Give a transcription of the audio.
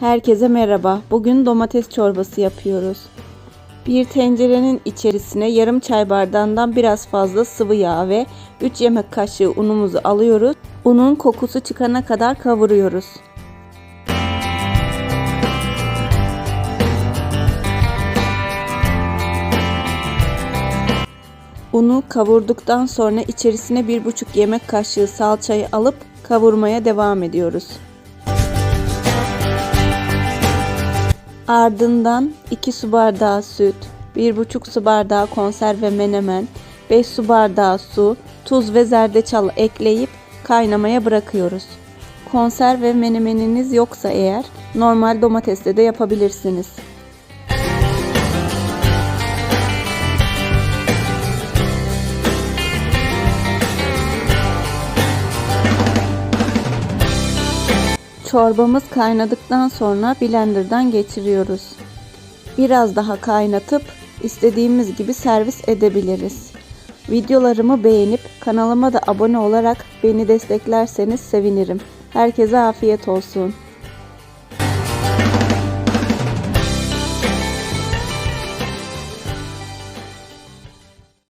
Herkese merhaba. Bugün domates çorbası yapıyoruz. Bir tencerenin içerisine yarım çay bardağından biraz fazla sıvı yağ ve 3 yemek kaşığı unumuzu alıyoruz. Unun kokusu çıkana kadar kavuruyoruz. Unu kavurduktan sonra içerisine 1,5 yemek kaşığı salçayı alıp kavurmaya devam ediyoruz. Ardından 2 su bardağı süt, 1,5 su bardağı konserve menemen, 5 su bardağı su, tuz ve zerdeçal ekleyip kaynamaya bırakıyoruz. Konserve menemeniniz yoksa eğer normal domatesle de yapabilirsiniz. Çorbamız kaynadıktan sonra blenderdan geçiriyoruz. Biraz daha kaynatıp istediğimiz gibi servis edebiliriz. Videolarımı beğenip kanalıma da abone olarak beni desteklerseniz sevinirim. Herkese afiyet olsun.